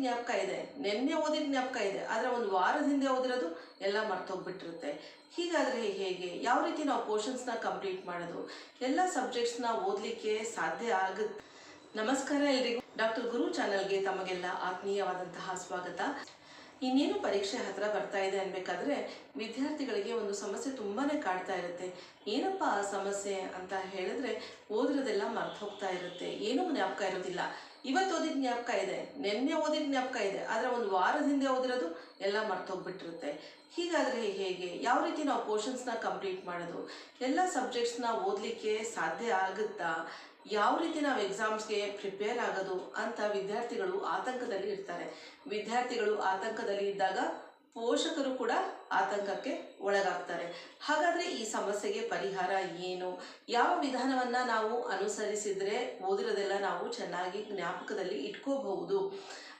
ಜ್ಞಾಪಕ ಇದೆ. ನಿನ್ನೆ ಓದಿದ ಜ್ಞಾಪಕ ಇದೆ. ಆದರೆ ಒಂದು ವಾರದ ಹಿಂದೆ ಓದಿರೋದು ಎಲ್ಲ ಮರ್ತೋಗ್ಬಿಟ್ಟಿರುತ್ತೆ. ಹೀಗಾದರೆ ಹೇಗೆ? ಯಾವ ರೀತಿ ನಾವು ಪೋರ್ಷನ್ಸ್ನ ಕಂಪ್ಲೀಟ್ ಮಾಡೋದು? ಎಲ್ಲ ಸಬ್ಜೆಕ್ಟ್ಸ್ನ ಓದಲಿಕ್ಕೆ ಸಾಧ್ಯ ಆಗುತ್ತೆ ನಮಸ್ಕಾರ ಎಲ್ರಿಗೂ. ಡಾಕ್ಟರ್ ಗುರು ಚಾನಲ್ಗೆ ತಮಗೆಲ್ಲ ಆತ್ಮೀಯವಾದಂತಹ ಸ್ವಾಗತ. ಇನ್ನೇನು ಪರೀಕ್ಷೆ ಹತ್ರ ಬರ್ತಾ ಇದೆ ಅನ್ಬೇಕಾದ್ರೆ ವಿದ್ಯಾರ್ಥಿಗಳಿಗೆ ಒಂದು ಸಮಸ್ಯೆ ತುಂಬಾನೇ ಕಾಡ್ತಾ ಇರುತ್ತೆ. ಏನಪ್ಪ ಆ ಸಮಸ್ಯೆ ಅಂತ ಹೇಳಿದ್ರೆ ಓದಿರೋದೆಲ್ಲ ಮರ್ತು ಹೋಗ್ತಾ ಇರುತ್ತೆ. ಏನೂ ಜ್ಞಾಪಕ ಇರೋದಿಲ್ಲ. ಇವತ್ತು ಓದಿದ ಜ್ಞಾಪಕ ಇದೆ, ನಿನ್ನೆ ಓದಿದ ಜ್ಞಾಪಕ ಇದೆ, ಆದರೆ ಒಂದು ವಾರದ ಹಿಂದೆ ಓದಿರೋದು ಎಲ್ಲ ಮರ್ತೋಗ್ಬಿಟ್ಟಿರುತ್ತೆ ಹೀಗಾದರೆ ಹೇಗೆ? ಯಾವ ರೀತಿ ನಾವು ಪೋರ್ಷನ್ಸ್ನ ಕಂಪ್ಲೀಟ್ ಮಾಡೋದು? ಎಲ್ಲ ಸಬ್ಜೆಕ್ಟ್ಸ್ನ ಓದಲಿಕ್ಕೆ ಸಾಧ್ಯ ಆಗುತ್ತಾ? ಯಾವ ರೀತಿ ನಾವು ಎಕ್ಸಾಮ್ಸ್ಗೆ ಪ್ರಿಪೇರ್ ಆಗೋದು ಅಂತ ವಿದ್ಯಾರ್ಥಿಗಳು ಆತಂಕದಲ್ಲಿ ಇರ್ತಾರೆ. ವಿದ್ಯಾರ್ಥಿಗಳು ಆತಂಕದಲ್ಲಿ ಇದ್ದಾಗ ಪೋಷಕರು ಕೂಡ ಆತಂಕಕ್ಕೆ ಒಳಗಾಗ್ತಾರೆ. ಹಾಗಾದರೆ ಈ ಸಮಸ್ಯೆಗೆ ಪರಿಹಾರ ಏನು? ಯಾವ ವಿಧಾನವನ್ನು ನಾವು ಅನುಸರಿಸಿದರೆ ಓದಿರೋದೆಲ್ಲ ನಾವು ಚೆನ್ನಾಗಿ ಜ್ಞಾಪಕದಲ್ಲಿ ಇಟ್ಕೋಬಹುದು?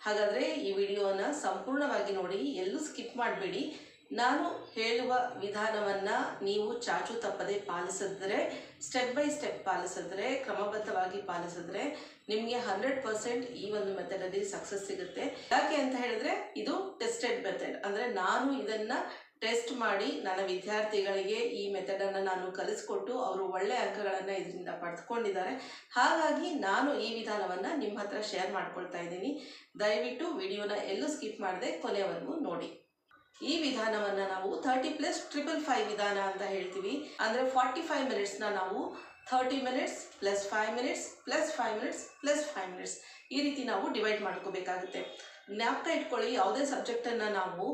ಹಾಗಾದರೆ ಈ ವಿಡಿಯೋನ ಸಂಪೂರ್ಣವಾಗಿ ನೋಡಿ, ಎಲ್ಲೂ ಸ್ಕಿಪ್ ಮಾಡಬೇಡಿ. ನಾನು ಹೇಳುವ ವಿಧಾನವನ್ನು ನೀವು ಚಾಚು ತಪ್ಪದೆ ಪಾಲಿಸಿದ್ರೆ ಸ್ಟೆಪ್ ಬೈ ಸ್ಟೆಪ್ ಪಾಲಿಸಿದ್ರೆ ಕ್ರಮಬದ್ಧವಾಗಿ ಪಾಲಿಸಿದ್ರೆ ನಿಮಗೆ ಹಂಡ್ರೆಡ್ ಪರ್ಸೆಂಟ್ ಈ ಒಂದು ಮೆಥಡಲ್ಲಿ ಸಕ್ಸಸ್ ಸಿಗುತ್ತೆ. ಯಾಕೆ ಅಂತ ಹೇಳಿದ್ರೆ, ಇದು ಟೆಸ್ಟೆಡ್ ಮೆಥಡ್ ಅಂದರೆ ನಾನು ಇದನ್ನ ಟೆಸ್ಟ್ ಮಾಡಿ ನನ್ನ ವಿದ್ಯಾರ್ಥಿಗಳಿಗೆ ಈ ಮೆಥಡನ್ನು ನಾನು ಕಲಿಸ್ಕೊಟ್ಟು ಅವರು ಒಳ್ಳೆ ಅಂಕಗಳನ್ನು ಇದರಿಂದ ಪಡೆದುಕೊಂಡಿದ್ದಾರೆ. ಹಾಗಾಗಿ ನಾನು ಈ ವಿಧಾನವನ್ನು ನಿಮ್ಮ ಹತ್ರ ಶೇರ್ ಮಾಡ್ಕೊಳ್ತಾ ಇದ್ದೀನಿ. ದಯವಿಟ್ಟು ವಿಡಿಯೋನ ಎಲ್ಲೂ ಸ್ಕಿಪ್ ಮಾಡದೆ ಕೊನೆವರೆಗೂ ನೋಡಿ. ಈ ವಿಧಾನವನ್ನು ನಾವು ತರ್ಟಿ ಪ್ಲಸ್ ಟ್ರಿಪಲ್ ಫೈವ್ ವಿಧಾನ ಅಂತ ಹೇಳ್ತೀವಿ. ಅಂದರೆ ಫಾರ್ಟಿ ಫೈವ್ ಮಿನಿಟ್ಸ್ನ ನಾವು thirty minutes plus five minutes plus five minutes plus five minutes ಈ ರೀತಿ ನಾವು ಡಿವೈಡ್ ಮಾಡ್ಕೋಬೇಕಾಗುತ್ತೆ. ಜ್ಞಾಪಕ ಇಟ್ಕೊಳ್ಳಿ, ಯಾವುದೇ ಸಬ್ಜೆಕ್ಟನ್ನು ನಾವು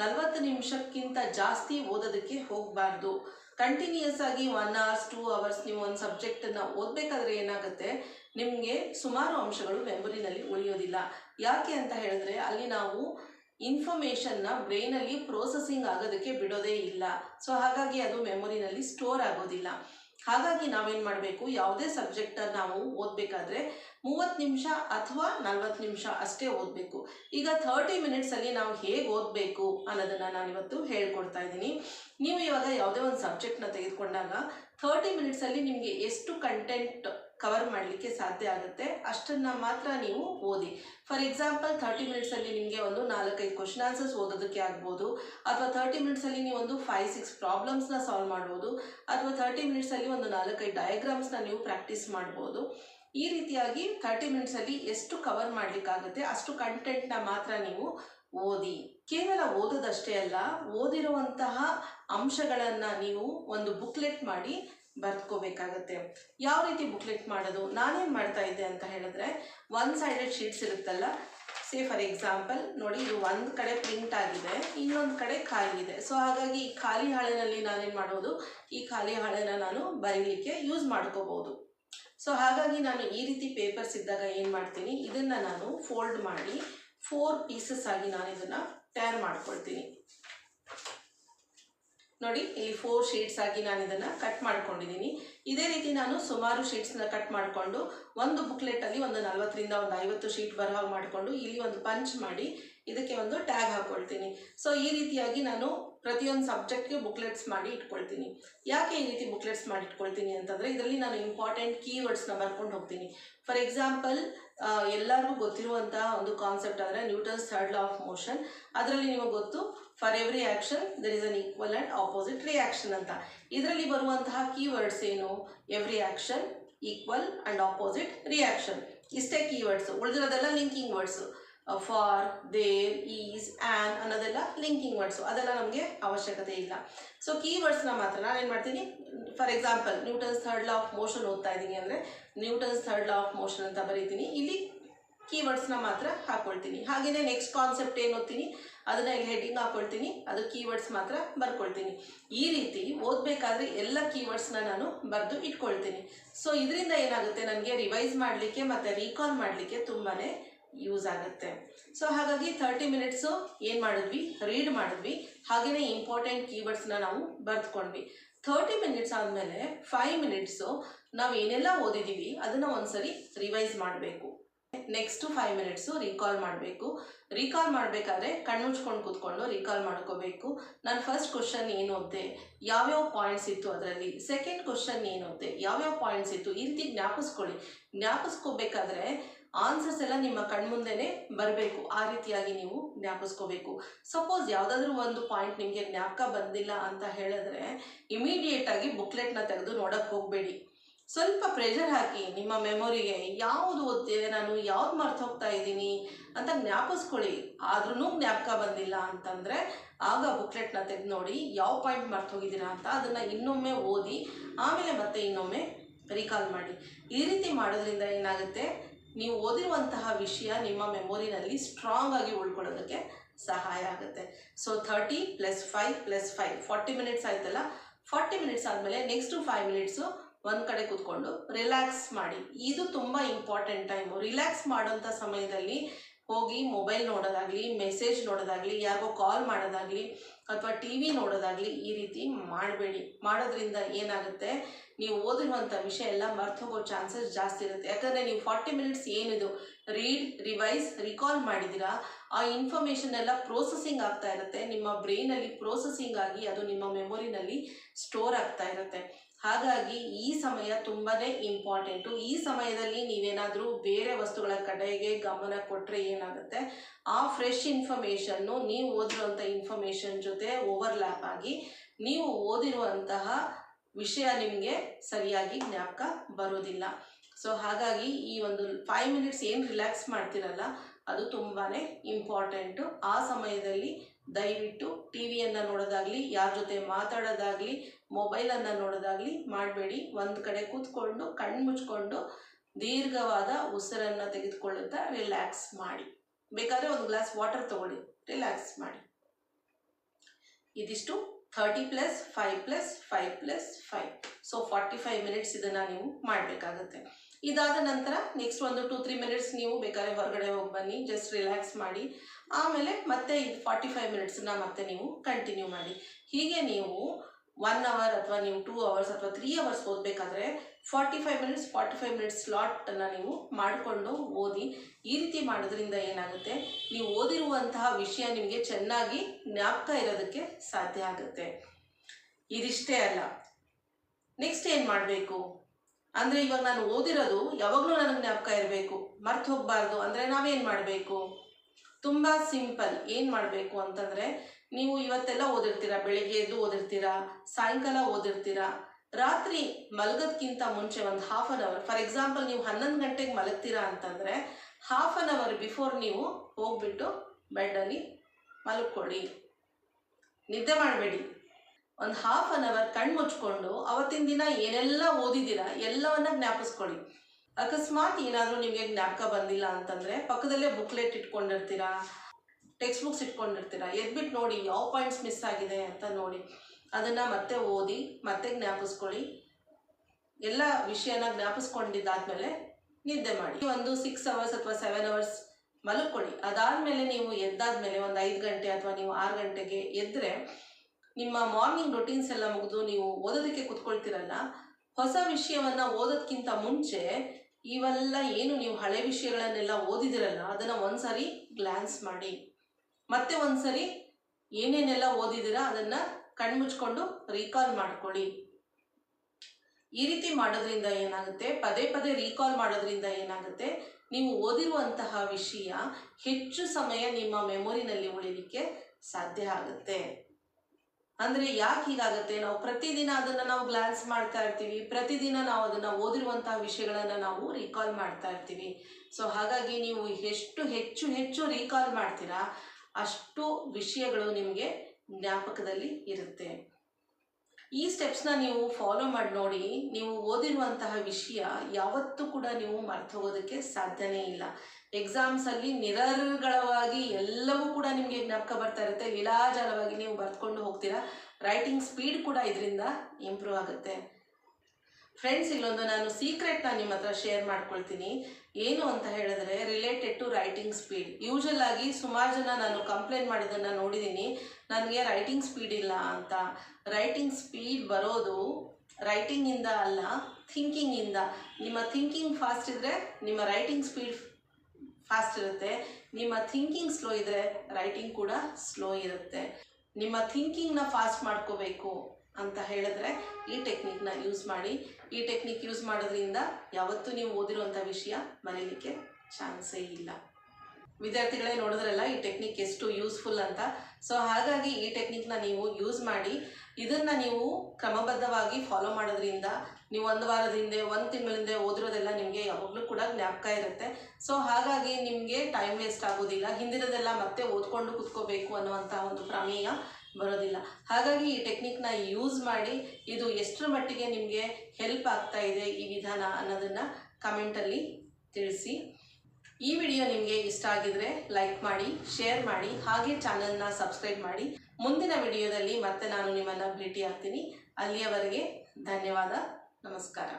ನಲವತ್ತು ನಿಮಿಷಕ್ಕಿಂತ ಜಾಸ್ತಿ ಓದೋದಕ್ಕೆ ಹೋಗಬಾರ್ದು. ಕಂಟಿನ್ಯೂಸ್ ಆಗಿ ಒನ್ ಅವರ್ಸ್ ಟೂ ಅವರ್ಸ್ ನೀವು ಒಂದು ಸಬ್ಜೆಕ್ಟನ್ನು ಓದಬೇಕಾದ್ರೆ ಏನಾಗುತ್ತೆ? ನಿಮಗೆ ಸುಮಾರು ಅಂಶಗಳು ಮೆಮೊರಿನಲ್ಲಿ ಉಳಿಯೋದಿಲ್ಲ. ಯಾಕೆ ಅಂತ ಹೇಳಿದ್ರೆ ಅಲ್ಲಿ ನಾವು ಇನ್ಫಾರ್ಮೇಷನ್ನ ಬ್ರೈನಲ್ಲಿ ಪ್ರೋಸೆಸಿಂಗ್ ಆಗೋದಕ್ಕೆ ಬಿಡೋದೇ ಇಲ್ಲ. ಸೊ ಹಾಗಾಗಿ ಅದು ಮೆಮೊರಿನಲ್ಲಿ ಸ್ಟೋರ್ ಆಗೋದಿಲ್ಲ. ಹಾಗಾಗಿ ನಾವೇನು ಮಾಡಬೇಕು? ಯಾವುದೇ ಸಬ್ಜೆಕ್ಟನ್ನು ನಾವು ಓದಬೇಕಾದ್ರೆ ಮೂವತ್ತು ನಿಮಿಷ ಅಥವಾ ನಲ್ವತ್ತು ನಿಮಿಷ ಅಷ್ಟೇ ಓದಬೇಕು. ಈಗ ಥರ್ಟಿ ಮಿನಿಟ್ಸಲ್ಲಿ ನಾವು ಹೇಗೆ ಓದಬೇಕು ಅನ್ನೋದನ್ನು ನಾನಿವತ್ತು ಹೇಳ್ಕೊಡ್ತಾ ಇದ್ದೀನಿ. ನೀವು ಇವಾಗ ಯಾವುದೇ ಒಂದು ಸಬ್ಜೆಕ್ಟ್ನ ತೆಗೆದುಕೊಂಡಾಗ ಥರ್ಟಿ ಮಿನಿಟ್ಸಲ್ಲಿ ನಿಮಗೆ ಎಷ್ಟು ಕಂಟೆಂಟ್ ಕವರ್ ಮಾಡಲಿಕ್ಕೆ ಸಾಧ್ಯ ಆಗುತ್ತೆ. ಅಷ್ಟನ್ನು ಮಾತ್ರ ನೀವು ಓದಿ. ಫಾರ್ ಎಕ್ಸಾಂಪಲ್ ತರ್ಟಿ ಮಿನಿಟ್ಸಲ್ಲಿ ನಿಮಗೆ ಒಂದು ನಾಲ್ಕೈದು ಕ್ವಶನ್ ಆನ್ಸರ್ಸ್ ಓದೋದಕ್ಕೆ ಆಗ್ಬೋದು. ಅಥವಾ ತರ್ಟಿ ಮಿನಿಟ್ಸಲ್ಲಿ ನೀವು ಒಂದು ಫೈವ್ ಸಿಕ್ಸ್ ಪ್ರಾಬ್ಲಮ್ಸ್ನ ಸಾಲ್ವ್ ಮಾಡ್ಬೋದು. ಅಥವಾ ತರ್ಟಿ ಮಿನಿಟ್ಸಲ್ಲಿ ಒಂದು ನಾಲ್ಕೈದು ಡಯಾಗ್ರಾಮ್ಸ್ನ ನೀವು ಪ್ರಾಕ್ಟೀಸ್ ಮಾಡ್ಬೋದು. ಈ ರೀತಿಯಾಗಿ ತರ್ಟಿ ಮಿನಿಟ್ಸಲ್ಲಿ ಎಷ್ಟು ಕವರ್ ಮಾಡಲಿಕ್ಕಾಗುತ್ತೆ ಅಷ್ಟು ಕಂಟೆಂಟ್ನ ಮಾತ್ರ ನೀವು ಓದಿ. ಕೇವಲ ಓದೋದಷ್ಟೇ ಅಲ್ಲ, ಓದಿರುವಂತಹ ಅಂಶಗಳನ್ನು ನೀವು ಒಂದು ಬುಕ್ಲೆಟ್ ಮಾಡಿ ಬರ್ಕೋಬೇಕಾಗತ್ತೆ ಯಾವ ರೀತಿ ಬುಕ್ಲೆಟ್ ಮಾಡೋದು, ನಾನೇನು ಮಾಡ್ತಾ ಇದ್ದೆ ಅಂತ ಹೇಳಿದ್ರೆ ಒನ್ ಸೈಡೆಡ್ ಶೀಟ್ಸ್ ಇರುತ್ತಲ್ಲ ಸೇ ಫಾರ್ ಎಕ್ಸಾಂಪಲ್ ನೋಡಿ ಇದು ಒಂದು ಕಡೆ ಪ್ರಿಂಟ್ ಆಗಿದೆ, ಇನ್ನೊಂದು ಕಡೆ ಖಾಲಿ ಇದೆ ಸೊ ಹಾಗಾಗಿ ಈ ಖಾಲಿ ಹಾಳೆನಲ್ಲಿ ನಾನೇನು ಮಾಡೋದು, ಈ ಖಾಲಿ ಹಾಳೆನ ನಾನು ಬರೀಲಿಕ್ಕೆ ಯೂಸ್ ಮಾಡ್ಕೋಬೋದು ಸೊ ಹಾಗಾಗಿ ನಾನು ಈ ರೀತಿ ಪೇಪರ್ಸ್ ಇದ್ದಾಗ ಏನು ಮಾಡ್ತೀನಿ, ಇದನ್ನು ನಾನು ಫೋಲ್ಡ್ ಮಾಡಿ ಫೋರ್ ಪೀಸಸ್ ಆಗಿ ನಾನು ಇದನ್ನು ತಯಾರು ಮಾಡ್ಕೊಳ್ತೀನಿ. ನೋಡಿ, ಇಲ್ಲಿ ಫೋರ್ ಶೀಟ್ಸ್ ಆಗಿ ನಾನು ಇದನ್ನು ಕಟ್ ಮಾಡ್ಕೊಂಡಿದ್ದೀನಿ ಇದೇ ರೀತಿ ನಾನು ಸುಮಾರು ಶೀಟ್ಸ್ನ ಕಟ್ ಮಾಡಿಕೊಂಡು, ಒಂದು ಬುಕ್ಲೆಟಲ್ಲಿ ಒಂದು ನಲ್ವತ್ತರಿಂದ ಒಂದು ಐವತ್ತು ಶೀಟ್ ಬರೋ ಹಾಗೆ ಮಾಡಿಕೊಂಡು, ಇಲ್ಲಿ ಒಂದು ಪಂಚ್ ಮಾಡಿ, ಇದಕ್ಕೆ ಒಂದು ಟ್ಯಾಗ್ ಹಾಕ್ಕೊಳ್ತೀನಿ ಸೊ ಈ ರೀತಿಯಾಗಿ ನಾನು ಪ್ರತಿಯೊಂದು ಸಬ್ಜೆಕ್ಟ್ಗೆ ಬುಕ್ಲೆಟ್ಸ್ ಮಾಡಿ ಇಟ್ಕೊಳ್ತೀನಿ. ಯಾಕೆ ಈ ರೀತಿ ಬುಕ್ಲೆಟ್ಸ್ ಮಾಡಿ ಇಟ್ಕೊಳ್ತೀನಿ ಅಂತಂದರೆ ಇದರಲ್ಲಿ ನಾನು ಇಂಪಾರ್ಟೆಂಟ್ ಕೀವರ್ಡ್ಸ್ನ ಬರ್ಕೊಂಡು ಹೋಗ್ತೀನಿ. ಫಾರ್ ಎಕ್ಸಾಂಪಲ್ ಎಲ್ಲರಿಗೂ ಗೊತ್ತಿರುವಂತಹ ಒಂದು ಕಾನ್ಸೆಪ್ಟ್ ಅಂದರೆ Newton's third law of motion ಅದರಲ್ಲಿ ನಿಮಗೆ ಗೊತ್ತು for every action there is an equal and opposite reaction ಅಂತ. ಇದರಲ್ಲಿ ಬರುವಂತಹ ಕೀವರ್ಡ್ಸ್ ಏನು? Every action equal and opposite reaction ಇಷ್ಟೇ keywords ಉಳಿದಿರೋದೆಲ್ಲ linking words for there is an ಅನ್ನೋದೆಲ್ಲ ಲಿಂಕಿಂಗ್ ವರ್ಡ್ಸು ಅದೆಲ್ಲ ನಮಗೆ ಅವಶ್ಯಕತೆ ಇಲ್ಲ. ಸೊ ಕೀವರ್ಡ್ಸ್ನ ಮಾತ್ರ ನಾನು ಏನು ಮಾಡ್ತೀನಿ? For example Newton's third law of motion ಓದ್ತಾ ಇದ್ದೀನಿ ಅಂದರೆ Newton's third law of motion ಅಂತ ಬರೀತೀನಿ. ಇಲ್ಲಿ ಕೀವರ್ಡ್ಸ್ನ ಮಾತ್ರ ಹಾಕ್ಕೊಳ್ತೀನಿ ಹಾಗೆಯೇ ನೆಕ್ಸ್ಟ್ ಕಾನ್ಸೆಪ್ಟ್ ಏನು ಓದ್ತೀನಿ? ಅದನ್ನ ಇಲ್ಲಿ ಹೆಡ್ಡಿಂಗ್ ಹಾಕ್ಕೊಳ್ತೀನಿ ಅದು ಕೀವರ್ಡ್ಸ್ ಮಾತ್ರ ಬರ್ಕೊಳ್ತೀನಿ. ಈ ರೀತಿ ಓದಬೇಕಾದ್ರೆ ಎಲ್ಲ ಕೀವರ್ಡ್ಸ್ನ ನಾನು ಬರೆದು ಇಟ್ಕೊಳ್ತೀನಿ. ಸೊ ಇದರಿಂದ ಏನಾಗುತ್ತೆ? ನನಗೆ ರಿವೈಸ್ ಮಾಡಲಿಕ್ಕೆ ಮತ್ತು ರೀಕಾಲ್ ಮಾಡಲಿಕ್ಕೆ ತುಂಬಾ ಯೂಸ್ ಆಗುತ್ತೆ. ಸೊ ಹಾಗಾಗಿ ಥರ್ಟಿ ಮಿನಿಟ್ಸು ಏನು ಮಾಡಿದ್ವಿ? ರೀಡ್ ಮಾಡಿದ್ವಿ. ಹಾಗೆಯೇ ಇಂಪಾರ್ಟೆಂಟ್ ಕೀವರ್ಡ್ಸ್ನ ನಾವು ಬರೆದ್ಕೊಂಡ್ವಿ. ಥರ್ಟಿ ಮಿನಿಟ್ಸ್ ಆದಮೇಲೆ ಫೈವ್ ಮಿನಿಟ್ಸು ನಾವು ಏನೆಲ್ಲ ಓದಿದ್ದೀವಿ ಅದನ್ನು ಒಂದ್ಸರಿ ರಿವೈಸ್ ಮಾಡಬೇಕು. ನೆಕ್ಸ್ಟ್ ಫೈವ್ ಮಿನಿಟ್ಸು ರೀಕಾಲ್ ಮಾಡಬೇಕು. ರೀಕಾಲ್ ಮಾಡಬೇಕಾದ್ರೆ ಕಣ್ಣುಚ್ಕೊಂಡು ಕೂತ್ಕೊಂಡು ರೀಕಾಲ್ ಮಾಡ್ಕೋಬೇಕು. ನಾನು ಫಸ್ಟ್ ಕ್ವಶನ್ ಏನು ಓದ್ದೆ ಯಾವ್ಯಾವ ಪಾಯಿಂಟ್ಸ್ ಇತ್ತು ಅದರಲ್ಲಿ? ಸೆಕೆಂಡ್ ಕ್ವಶನ್ ಏನು ಓದ್ದೆ ಯಾವ್ಯಾವ ಪಾಯಿಂಟ್ಸ್ ಇತ್ತು? ಈ ರೀತಿ ಜ್ಞಾಪಿಸ್ಕೊಳ್ಳಿ. ಜ್ಞಾಪಿಸ್ಕೋಬೇಕಾದ್ರೆ ಆನ್ಸರ್ಸ್ ಎಲ್ಲ ನಿಮ್ಮ ಕಣ್ಮುಂದೆನೆ ಬರಬೇಕು. ಆ ರೀತಿಯಾಗಿ ನೀವು ಜ್ಞಾಪಿಸ್ಕೋಬೇಕು. ಸಪೋಸ್ ಯಾವುದಾದ್ರೂ ಒಂದು ಪಾಯಿಂಟ್ ನಿಮಗೆ ಜ್ಞಾಪಕ ಬಂದಿಲ್ಲ ಅಂತ ಹೇಳಿದ್ರೆ ಇಮಿಡಿಯೇಟ್ ಆಗಿ ಬುಕ್ಲೆಟ್ನ ತೆಗೆದು ನೋಡಕ್ಕೆ ಹೋಗಬೇಡಿ. ಸ್ವಲ್ಪ ಪ್ರೆಷರ್ ಹಾಕಿ ನಿಮ್ಮ ಮೆಮೊರಿಗೆ ಯಾವುದು ಓದ್ತಿದೆ ನಾನು, ಯಾವ್ದು ಮರ್ತು ಹೋಗ್ತಾ ಇದ್ದೀನಿ ಅಂತ ಜ್ಞಾಪಿಸ್ಕೊಳ್ಳಿ. ಆದ್ರೂ ಜ್ಞಾಪಕ ಬಂದಿಲ್ಲ ಅಂತಂದರೆ ಆಗ ಬುಕ್ಲೆಟ್ನ ತೆಗೆದು ನೋಡಿ ಯಾವ ಪಾಯಿಂಟ್ ಮರ್ತು ಹೋಗಿದ್ದೀರಾ ಅಂತ ಅದನ್ನು ಇನ್ನೊಮ್ಮೆ ಓದಿ, ಆಮೇಲೆ ಮತ್ತೆ ಇನ್ನೊಮ್ಮೆ ರೀಕಾಲ್ ಮಾಡಿ. ಈ ರೀತಿ ಮಾಡೋದ್ರಿಂದ ಏನಾಗುತ್ತೆ? ನೀವು ಓದಿರುವಂತಹ ವಿಷಯ ನಿಮ್ಮ ಮೆಮೊರಿನಲ್ಲಿ ಸ್ಟ್ರಾಂಗ್ ಆಗಿ ಉಳ್ಕೊಳ್ಳೋದಕ್ಕೆ ಸಹಾಯ ಆಗುತ್ತೆ. So thirty plus five plus five forty minutes ಆಯ್ತಲ್ಲ? ಫಾರ್ಟಿ ಮಿನಿಟ್ಸ್ ಆದಮೇಲೆ ನೆಕ್ಸ್ಟು ಫೈವ್ ಮಿನಿಟ್ಸು ಒಂದು ಕಡೆ ಕೂತ್ಕೊಂಡು ರಿಲ್ಯಾಕ್ಸ್ ಮಾಡಿ. ಇದು ತುಂಬ ಇಂಪಾರ್ಟೆಂಟ್ ಟೈಮು ರಿಲ್ಯಾಕ್ಸ್ ಮಾಡೋಂಥ ಸಮಯದಲ್ಲಿ ಹೋಗಿ ಮೊಬೈಲ್ ನೋಡೋದಾಗಲಿ ಮೆಸೇಜ್ ನೋಡೋದಾಗಲಿ, ಯಾರಿಗೋ ಕಾಲ್ ಮಾಡೋದಾಗಲಿ, ಅಥವಾ ಟಿ ವಿ ನೋಡೋದಾಗಲಿ ಈ ರೀತಿ ಮಾಡಬೇಡಿ. ಮಾಡೋದ್ರಿಂದ ಏನಾಗುತ್ತೆ? ನೀವು ಓದಿರುವಂಥ ವಿಷಯ ಎಲ್ಲ ಮರ್ತು ಹೋಗೋ ಚಾನ್ಸಸ್ ಜಾಸ್ತಿ ಇರುತ್ತೆ. ಯಾಕಂದರೆ ನೀವು ಫಾರ್ಟಿ ಮಿನಿಟ್ಸ್ ಏನಿದು ರೀಡ್ ರಿವೈಸ್ ರಿಕಾಲ್ ಮಾಡಿದ್ದೀರಾ, ಆ ಇನ್ಫಾರ್ಮೇಷನ್ ಎಲ್ಲ ಪ್ರೋಸೆಸಿಂಗ್ ಆಗ್ತಾ ಇರುತ್ತೆ. ನಿಮ್ಮ ಬ್ರೈನಲ್ಲಿ ಪ್ರೋಸೆಸಿಂಗ್ ಆಗಿ ಅದು ನಿಮ್ಮ ಮೆಮೊರಿನಲ್ಲಿ ಸ್ಟೋರ್ ಆಗ್ತಾ ಇರುತ್ತೆ. ಹಾಗಾಗಿ ಈ ಸಮಯ ತುಂಬಾ ಇಂಪಾರ್ಟೆಂಟು ಈ ಸಮಯದಲ್ಲಿ ನೀವೇನಾದರೂ ಬೇರೆ ವಸ್ತುಗಳ ಕಡೆಗೆ ಗಮನ ಕೊಟ್ಟರೆ ಏನಾಗುತ್ತೆ? ಆ ಫ್ರೆಶ್ ಇನ್ಫಾರ್ಮೇಷನ್ನು ನೀವು ಓದಿರುವಂಥ ಇನ್ಫಾರ್ಮೇಷನ್ ಜೊತೆ ಓವರ್ಲ್ಯಾಪ್ ಆಗಿ ನೀವು ಓದಿರುವಂತಹ ವಿಷಯ ನಿಮಗೆ ಸರಿಯಾಗಿ ಜ್ಞಾಪಕ ಬರೋದಿಲ್ಲ. ಸೊ ಹಾಗಾಗಿ ಈ ಒಂದು ಫೈವ್ ಮಿನಿಟ್ಸ್ ಏನು ರಿಲ್ಯಾಕ್ಸ್ ಮಾಡ್ತಿರಲ್ಲ, ಅದು ತುಂಬಾ ಇಂಪಾರ್ಟೆಂಟು ಆ ಸಮಯದಲ್ಲಿ ದಯವಿಟ್ಟು ಟಿ ವಿಯನ್ನು ನೋಡೋದಾಗಲಿ, ಯಾರ ಜೊತೆ ಮಾತಾಡೋದಾಗಲಿ ಮೊಬೈಲನ್ನು ನೋಡೋದಾಗಲಿ ಮಾಡಬೇಡಿ. ಒಂದು ಕಡೆ ಕೂತ್ಕೊಂಡು ಕಣ್ಣು ಮುಚ್ಕೊಂಡು, ದೀರ್ಘವಾದ ಉಸಿರನ್ನು ತೆಗೆದುಕೊಳ್ಳುತ್ತಾ ರಿಲ್ಯಾಕ್ಸ್ ಮಾಡಿ. ಬೇಕಾದರೆ ಒಂದು ಗ್ಲಾಸ್ ವಾಟರ್ ತಗೊಳ್ಳಿ. ರಿಲ್ಯಾಕ್ಸ್ ಮಾಡಿ. ಇದಿಷ್ಟು. Thirty plus five plus five plus five so forty five minutes ಇದನ್ನು ನೀವು ಮಾಡಬೇಕಾಗುತ್ತೆ. ಇದಾದ ನಂತರ ನೆಕ್ಸ್ಟ್ ಒಂದು ಟೂ ತ್ರೀ ಮಿನಿಟ್ಸ್ ನೀವು ಬೇಕಾದ್ರೆ ಹೊರಗಡೆ ಹೋಗಿ ಬನ್ನಿ ಜಸ್ಟ್ ರಿಲ್ಯಾಕ್ಸ್ ಮಾಡಿ. ಆಮೇಲೆ ಮತ್ತೆ ಫಾರ್ಟಿ ಫೈವ್ ಮಿನಿಟ್ಸನ್ನ ಮತ್ತೆ ನೀವು ಕಂಟಿನ್ಯೂ ಮಾಡಿ. ಹೀಗೆ ನೀವು ಒನ್ ಅವರ್ ಅಥವಾ ನೀವು ಟೂ ಅವರ್ಸ್ ಅಥವಾ ತ್ರೀ ಅವರ್ಸ್ ಓದಬೇಕಾದ್ರೆ forty five minutes forty five minutes ಸ್ಲಾಟನ್ನು ನೀವು ಮಾಡಿಕೊಂಡು ಓದಿ, ಈ ರೀತಿ ಮಾಡೋದ್ರಿಂದ ಏನಾಗುತ್ತೆ? ನೀವು ಓದಿರುವಂತಹ ವಿಷಯ ನಿಮಗೆ ಚೆನ್ನಾಗಿ ಜ್ಞಾಪಕ ಇರೋದಕ್ಕೆ ಸಾಧ್ಯ ಆಗುತ್ತೆ. ಇದಿಷ್ಟೇ ಅಲ್ಲ. ನೆಕ್ಸ್ಟ್ ಏನು ಮಾಡಬೇಕು? ಅಂದರೆ ಇವಾಗ ನಾನು ಓದಿರೋದು ಯಾವಾಗಲೂ ನನಗೆ ಜ್ಞಾಪಕ ಇರಬೇಕು. ಮರ್ತು ಹೋಗಬಾರ್ದು. ಅಂದರೆ ನಾವೇನು ಮಾಡಬೇಕು? ತುಂಬ ಸಿಂಪಲ್ ಏನು ಮಾಡಬೇಕು ಅಂತಂದರೆ ನೀವು ಇವತ್ತೆಲ್ಲ ಓದಿರ್ತೀರಾ? ಬೆಳಿಗ್ಗೆ ಎದ್ದು ಓದಿರ್ತೀರಾ? ಸಾಯಂಕಾಲ ಓದಿರ್ತೀರಾ? ರಾತ್ರಿ ಮಲಗೋದ್ಕಿಂತ ಮುಂಚೆ ಒಂದು half an hour for example ನೀವು ಹನ್ನೊಂದು ಗಂಟೆಗೆ ಮಲಗ್ತೀರಾ ಅಂತಂದರೆ ಹಾಫ್ ಅನ್ ಅವರ್ ಬಿಫೋರ್ ನೀವು ಹೋಗ್ಬಿಟ್ಟು ಬೆಡ್ಡಲ್ಲಿ ಮಲ್ಕೊಳ್ಳಿ. ನಿದ್ದೆ ಮಾಡಬೇಡಿ. ಒಂದು ಹಾಫ್ ಅನ್ ಅವರ್ ಕಣ್ಣು ಮುಚ್ಕೊಂಡು ಅವತ್ತಿನ ದಿನ ಏನೆಲ್ಲ ಓದಿದ್ದೀರಾ ಎಲ್ಲವನ್ನ ಜ್ಞಾಪಿಸ್ಕೊಳ್ಳಿ. ಅಕಸ್ಮಾತ್ ಏನಾದರೂ ನಿಮಗೆ ಜ್ಞಾಪಕ ಬಂದಿಲ್ಲ ಅಂತಂದರೆ ಪಕ್ಕದಲ್ಲೇ ಬುಕ್ಲೆಟ್ ಇಟ್ಕೊಂಡಿರ್ತೀರಾ? ಟೆಕ್ಸ್ಟ್ ಬುಕ್ಸ್ ಇಟ್ಕೊಂಡಿರ್ತೀರ? ಎದ್ಬಿಟ್ಟು ನೋಡಿ, ಯಾವ ಪಾಯಿಂಟ್ಸ್ ಮಿಸ್ ಆಗಿದೆ ಅಂತ ನೋಡಿ. ಅದನ್ನು ಮತ್ತೆ ಓದಿ, ಮತ್ತೆ ಜ್ಞಾಪಿಸ್ಕೊಳ್ಳಿ. ಎಲ್ಲ ವಿಷಯನ ಜ್ಞಾಪಿಸ್ಕೊಂಡಿದ್ದಾದ್ಮೇಲೆ ನಿದ್ದೆ ಮಾಡಿ. ಒಂದು ಸಿಕ್ಸ್ ಅವರ್ಸ್ ಅಥವಾ ಸೆವೆನ್ ಅವರ್ಸ್ ಮಲ್ಕೊಳ್ಳಿ. ಅದಾದಮೇಲೆ ನೀವು ಎದ್ದಾದ್ಮೇಲೆ ಒಂದು ಐದು ಗಂಟೆ ಅಥವಾ ನೀವು ಆರು ಗಂಟೆಗೆ ಎದ್ದರೆ ನಿಮ್ಮ ಮಾರ್ನಿಂಗ್ ರೊಟೀನ್ಸ್ ಎಲ್ಲ ಮುಗಿದು ನೀವು ಓದೋದಕ್ಕೆ ಕುತ್ಕೊಳ್ತೀರಲ್ಲ, ಹೊಸ ವಿಷಯವನ್ನು ಓದೋದಕ್ಕಿಂತ ಮುಂಚೆ ಇವೆಲ್ಲ ಏನು ನೀವು ಹಳೆ ವಿಷಯಗಳನ್ನೆಲ್ಲ ಓದಿದಿರಲ್ಲ, ಅದನ್ನು ಒಂದ್ಸರಿ ಗ್ಲ್ಯಾನ್ಸ್ ಮಾಡಿ. ಮತ್ತೆ ಒಂದ್ಸರಿ ಏನೇನೆಲ್ಲ ಓದಿದಿರಾ ಅದನ್ನ ಕಣ್ಮುಚ್ಕೊಂಡು ರೀಕಾಲ್ ಮಾಡ್ಕೊಳ್ಳಿ. ಈ ರೀತಿ ಮಾಡೋದ್ರಿಂದ ಏನಾಗುತ್ತೆ? ಪದೇ ಪದೇ ರೀಕಾಲ್ ಮಾಡೋದ್ರಿಂದ ಏನಾಗುತ್ತೆ? ನೀವು ಓದಿರುವಂತಹ ವಿಷಯ ಹೆಚ್ಚು ಸಮಯ ನಿಮ್ಮ ಮೆಮೊರಿನಲ್ಲಿ ಉಳಿಲಿಕ್ಕೆ ಸಾಧ್ಯ ಆಗುತ್ತೆ. ಅಂದ್ರೆ ಯಾಕೆ ಹೀಗಾಗುತ್ತೆ? ನಾವು ಪ್ರತಿದಿನ ಅದನ್ನ ನಾವು ಗ್ಲಾನ್ಸ್ ಮಾಡ್ತಾ ಇರ್ತೀವಿ. ಪ್ರತಿದಿನ ನಾವು ಅದನ್ನ ಓದಿರುವಂತಹ ವಿಷಯಗಳನ್ನ ನಾವು ರೀಕಾಲ್ ಮಾಡ್ತಾ ಇರ್ತೀವಿ. ಸೊ ಹಾಗಾಗಿ ನೀವು ಎಷ್ಟು ಹೆಚ್ಚು ಹೆಚ್ಚು ರೀಕಾಲ್ ಮಾಡ್ತೀರಾ ಅಷ್ಟು ವಿಷಯಗಳು ನಿಮಗೆ ಜ್ಞಾಪಕದಲ್ಲಿ ಇರುತ್ತೆ. ಈ ಸ್ಟೆಪ್ಸ್ನ ನೀವು ಫಾಲೋ ಮಾಡಿ ನೋಡಿ, ನೀವು ಓದಿರುವಂತಹ ವಿಷಯ ಯಾವತ್ತೂ ಕೂಡ ನೀವು ಮರ್ತು ಹೋಗೋದಕ್ಕೆ ಸಾಧ್ಯನೇ ಇಲ್ಲ. ಎಕ್ಸಾಮ್ಸಲ್ಲಿ ನಿರರ್ಗಳವಾಗಿ ಎಲ್ಲವೂ ಕೂಡ ನಿಮಗೆ ಜ್ಞಾಪಕ ಬರ್ತಾ ಇರುತ್ತೆ. ಲೀಲಾಜಾಲವಾಗಿ ನೀವು ಬರ್ತ್ಕೊಂಡು ಹೋಗ್ತೀರಾ. ರೈಟಿಂಗ್ ಸ್ಪೀಡ್ ಕೂಡ ಇದರಿಂದ ಇಂಪ್ರೂವ್ ಆಗುತ್ತೆ. ಫ್ರೆಂಡ್ಸ್ ಇಲ್ಲೊಂದು ನಾನು ಸೀಕ್ರೆಟ್ನ ನಿಮ್ಮ ಹತ್ರ ಶೇರ್ ಮಾಡ್ಕೊಳ್ತೀನಿ. ಏನು ಅಂತ ಹೇಳಿದ್ರೆ related to writing speed usual ಆಗಿ ಸುಮಾರು ಜನ ನಾನು ಕಂಪ್ಲೇಂಟ್ ಮಾಡಿದ್ದನ್ನು ನೋಡಿದ್ದೀನಿ ನನಗೆ ರೈಟಿಂಗ್ ಸ್ಪೀಡ್ ಇಲ್ಲ ಅಂತ. ರೈಟಿಂಗ್ ಸ್ಪೀಡ್ ಬರೋದು ರೈಟಿಂಗಿಂದ ಅಲ್ಲ ಥಿಂಕಿಂಗಿಂದ ನಿಮ್ಮ ಥಿಂಕಿಂಗ್ ಫಾಸ್ಟ್ ಇದ್ದರೆ ನಿಮ್ಮ ರೈಟಿಂಗ್ ಸ್ಪೀಡ್ ಫಾಸ್ಟ್ ಇರುತ್ತೆ. ನಿಮ್ಮ ಥಿಂಕಿಂಗ್ ಸ್ಲೋ ಇದ್ದರೆ ರೈಟಿಂಗ್ ಕೂಡ ಸ್ಲೋ ಇರುತ್ತೆ. ನಿಮ್ಮ ಥಿಂಕಿಂಗ್ನ ಫಾಸ್ಟ್ ಮಾಡ್ಕೋಬೇಕು ಅಂತ ಹೇಳಿದ್ರೆ ಈ ಟೆಕ್ನಿಕ್ನ ಯೂಸ್ ಮಾಡಿ. ಈ ಟೆಕ್ನಿಕ್ ಯೂಸ್ ಮಾಡೋದ್ರಿಂದ ಯಾವತ್ತೂ ನೀವು ಓದಿರುವಂಥ ವಿಷಯ ಮರೀಲಿಕ್ಕೆ ಚಾನ್ಸೇ ಇಲ್ಲ. ವಿದ್ಯಾರ್ಥಿಗಳೇ ನೋಡಿದ್ರಲ್ಲ, ಈ ಟೆಕ್ನಿಕ್ ಎಷ್ಟು ಯೂಸ್ಫುಲ್ ಅಂತ. ಸೊ ಹಾಗಾಗಿ ಈ ಟೆಕ್ನಿಕ್ನ ನೀವು ಯೂಸ್ ಮಾಡಿ, ಇದನ್ನು ನೀವು ಕ್ರಮಬದ್ಧವಾಗಿ ಫಾಲೋ ಮಾಡೋದ್ರಿಂದ ನೀವು ಒಂದು ವಾರದ ಹಿಂದೆ, ಒಂದು ತಿಂಗಳ ಹಿಂದೆ ಓದಿರೋದೆಲ್ಲ ನಿಮಗೆ ಯಾವಾಗಲೂ ಕೂಡ ಜ್ಞಾಪಕ ಇರುತ್ತೆ. ಸೊ ಹಾಗಾಗಿ ನಿಮಗೆ ಟೈಮ್ ವೇಸ್ಟ್ ಆಗೋದಿಲ್ಲ. ಹಿಂದಿನದೆಲ್ಲ ಮತ್ತೆ ಓದ್ಕೊಂಡು ಕುತ್ಕೋಬೇಕು ಅನ್ನುವಂಥ ಒಂದು ಪ್ರಮೇಯ. ಬರೋದಿಲ್ಲ. ಹಾಗಾಗಿ ಈ ಟೆಕ್ನಿಕ್ನ ಯೂಸ್ ಮಾಡಿ ಇದು ಎಷ್ಟರ ಮಟ್ಟಿಗೆ ನಿಮಗೆ ಹೆಲ್ಪ್ ಆಗ್ತಾ ಇದೆ ಈ ವಿಧಾನ ಅನ್ನೋದನ್ನು ಕಮೆಂಟಲ್ಲಿ ತಿಳಿಸಿ. ಈ ವಿಡಿಯೋ ನಿಮಗೆ ಇಷ್ಟ ಆಗಿದ್ರೆ ಲೈಕ್ ಮಾಡಿ ಶೇರ್ ಮಾಡಿ, ಹಾಗೆ ಚಾನಲ್ನ ಸಬ್ಸ್ಕ್ರೈಬ್ ಮಾಡಿ. ಮುಂದಿನ ವಿಡಿಯೋದಲ್ಲಿ ಮತ್ತೆ ನಾನು ನಿಮ್ಮನ್ನು ಭೇಟಿ ಆಗ್ತೀನಿ ಅಲ್ಲಿಯವರೆಗೆ ಧನ್ಯವಾದ. ನಮಸ್ಕಾರ.